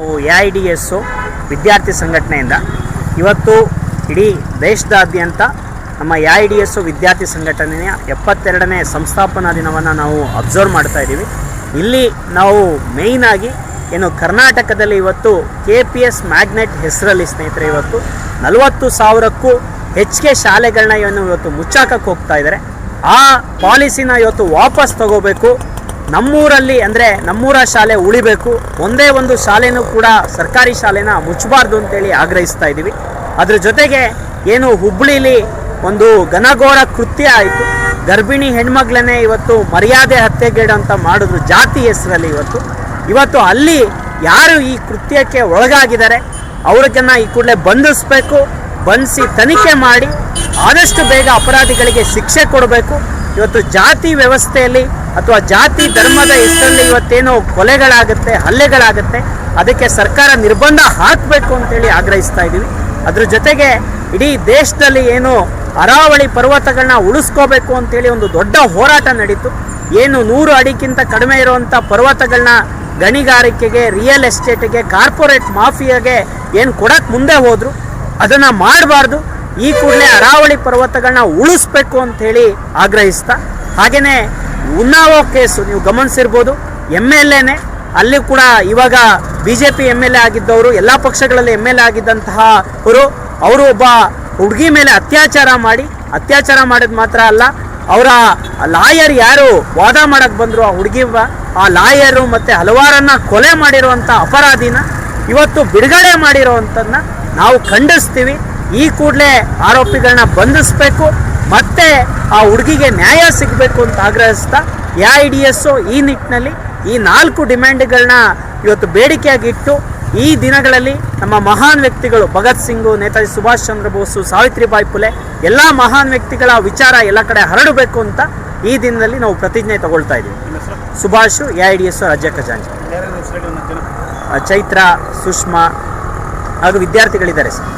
A I D S ವಿದ್ಯಾರ್ಥಿ ಸಂಘಟನೆಯಿಂದ ಇವತ್ತು ಇಡೀ ದೇಶದಾದ್ಯಂತ ನಮ್ಮ ಎ ಐ ಡಿ ಎಸ್ಸು ವಿದ್ಯಾರ್ಥಿ ಸಂಘಟನೆಯ ಎಪ್ಪತ್ತೆರಡನೇ ಸಂಸ್ಥಾಪನಾ ದಿನವನ್ನು ನಾವು ಅಬ್ಸರ್ವ್ ಮಾಡ್ತಾ ಇದ್ದೀವಿ. ಇಲ್ಲಿ ನಾವು ಮೇಯ್ನಾಗಿ ಏನು ಕರ್ನಾಟಕದಲ್ಲಿ ಇವತ್ತು ಕೆ ಪಿ ಎಸ್ ಮ್ಯಾಗ್ನೆಟ್ ಹೆಸರಲ್ಲಿ ಸ್ನೇಹಿತರೆ ಇವತ್ತು ನಲವತ್ತು ಸಾವಿರಕ್ಕೂ ಹೆಚ್ಚಿಗೆ ಶಾಲೆಗಳನ್ನ ಏನು ಇವತ್ತು ಮುಚ್ಚಾಕಕ್ಕೆ ಹೋಗ್ತಾ ಇದ್ದಾರೆ. ಆ ಪಾಲಿಸಿನ ಇವತ್ತು ವಾಪಸ್ ತಗೋಬೇಕು. ನಮ್ಮೂರಲ್ಲಿ ಅಂದರೆ ನಮ್ಮೂರ ಶಾಲೆ ಉಳಿಬೇಕು. ಒಂದೇ ಒಂದು ಶಾಲೆನೂ ಕೂಡ ಸರ್ಕಾರಿ ಶಾಲೆನ ಮುಚ್ಚಬಾರ್ದು ಅಂತೇಳಿ ಆಗ್ರಹಿಸ್ತಾ ಇದ್ದೀವಿ. ಅದ್ರ ಜೊತೆಗೆ ಏನು ಹುಬ್ಬಳ್ಳಿಲಿ ಒಂದು ಘನಘೋರ ಕೃತ್ಯ ಆಯಿತು. ಗರ್ಭಿಣಿ ಹೆಣ್ಮಗ್ಳನ್ನೇ ಇವತ್ತು ಮರ್ಯಾದೆ ಹತ್ಯೆಗೇಡು ಅಂತ ಮಾಡಿದ್ರು ಜಾತಿ ಹೆಸರಲ್ಲಿ ಇವತ್ತು. ಇವತ್ತು ಅಲ್ಲಿ ಯಾರು ಈ ಕೃತ್ಯಕ್ಕೆ ಒಳಗಾಗಿದ್ದಾರೆ ಅವ್ರಿಗನ್ನು ಈ ಕೂಡಲೇ ಬಂಧಿಸಬೇಕು, ಬಂಧಿಸಿ ತನಿಖೆ ಮಾಡಿ ಆದಷ್ಟು ಬೇಗ ಅಪರಾಧಿಗಳಿಗೆ ಶಿಕ್ಷೆ ಕೊಡಬೇಕು. ಇವತ್ತು ಜಾತಿ ವ್ಯವಸ್ಥೆಯಲ್ಲಿ ಅಥವಾ ಜಾತಿ, ಧರ್ಮದ ಹೆಸರಲ್ಲಿ ಇವತ್ತೇನೋ ಕೊಲೆಗಳಾಗುತ್ತೆ, ಹಲ್ಲೆಗಳಾಗುತ್ತೆ, ಅದಕ್ಕೆ ಸರ್ಕಾರ ನಿರ್ಬಂಧ ಹಾಕಬೇಕು ಅಂತೇಳಿ ಆಗ್ರಹಿಸ್ತಾ ಇದ್ದೀವಿ. ಅದ್ರ ಜೊತೆಗೆ ಇಡೀ ದೇಶದಲ್ಲಿ ಏನು ಅರಾವಳಿ ಪರ್ವತಗಳನ್ನ ಉಳಿಸ್ಕೋಬೇಕು ಅಂತೇಳಿ ಒಂದು ದೊಡ್ಡ ಹೋರಾಟ ನಡೀತು. ಏನು ನೂರು ಅಡಿಗಿಂತ ಕಡಿಮೆ ಇರುವಂಥ ಪರ್ವತಗಳನ್ನ ಗಣಿಗಾರಿಕೆಗೆ ರಿಯಲ್ ಎಸ್ಟೇಟ್ಗೆ ಕಾರ್ಪೊರೇಟ್ ಮಾಫಿಯಾಗೆ ಏನು ಕೊಡಕ್ಕೆ ಮುಂದೆ ಹೋದರು, ಅದನ್ನು ಮಾಡಬಾರ್ದು, ಈ ಕೂಡಲೇ ಅರಾವಳಿ ಪರ್ವತಗಳನ್ನ ಉಳಿಸ್ಬೇಕು ಅಂತ ಹೇಳಿ ಆಗ್ರಹಿಸ್ತಾ. ಹಾಗೇನೆ ಉನ್ನಾವೋ ಕೇಸು ನೀವು ಗಮನಿಸಿರ್ಬೋದು. ಎಂ ಎಲ್ ಎನೆ ಅಲ್ಲಿ ಕೂಡ ಇವಾಗ B J P M L A ಆಗಿದ್ದವರು, ಎಲ್ಲ ಪಕ್ಷಗಳಲ್ಲಿ ಎಂ ಎಲ್ ಎ ಆಗಿದ್ದಂತಹ ಅವರು ಅವರು ಒಬ್ಬ ಹುಡುಗಿ ಮೇಲೆ ಅತ್ಯಾಚಾರ ಮಾಡಿ, ಅತ್ಯಾಚಾರ ಮಾಡಿದ್ ಮಾತ್ರ ಅಲ್ಲ, ಅವರ ಲಾಯರ್ ಯಾರು, ವಾದ ಮಾಡಕ್ಕೆ ಬಂದರು ಆ ಹುಡುಗಿ ಆ ಲಾಯರು ಮತ್ತೆ ಹಲವಾರನ್ನ ಕೊಲೆ ಮಾಡಿರುವಂಥ ಅಪರಾಧಿನ ಇವತ್ತು ಬಿಡುಗಡೆ ಮಾಡಿರೋವಂಥದ್ದನ್ನ ನಾವು ಖಂಡಿಸ್ತೀವಿ. ಈ ಕೂಡಲೇ ಆರೋಪಿಗಳನ್ನ ಬಂಧಿಸಬೇಕು. ಮತ್ತೆ ಆ ಹುಡುಗಿಗೆ ನ್ಯಾಯ ಸಿಗಬೇಕು ಅಂತ ಆಗ್ರಹಿಸ್ತಾ ಎ ಐ ಡಿ ಎಸ್ಸು ಈ ನಿಟ್ಟಿನಲ್ಲಿ ಈ ನಾಲ್ಕು ಡಿಮ್ಯಾಂಡ್ಗಳನ್ನ ಇವತ್ತು ಬೇಡಿಕೆಯಾಗಿಟ್ಟು ಈ ದಿನಗಳಲ್ಲಿ ನಮ್ಮ ಮಹಾನ್ ವ್ಯಕ್ತಿಗಳು ಭಗತ್ ಸಿಂಗು ನೇತಾಜಿ ಸುಭಾಷ್ ಚಂದ್ರ ಬೋಸು ಸಾವಿತ್ರಿಬಾಯಿ ಫುಲೆ ಎಲ್ಲ ಮಹಾನ್ ವ್ಯಕ್ತಿಗಳ ವಿಚಾರ ಎಲ್ಲ ಕಡೆ ಹರಡಬೇಕು ಅಂತ ಈ ದಿನದಲ್ಲಿ ನಾವು ಪ್ರತಿಜ್ಞೆ ತಗೊಳ್ತಾ ಇದ್ದೀವಿ. Subhash A I D S ರಾಜ್ಯ ಖಜಾಂಚಿ. ಚೈತ್ರ ಸುಷ್ಮಾ ಹಾಗೂ ವಿದ್ಯಾರ್ಥಿಗಳಿದ್ದಾರೆ ಸರ್.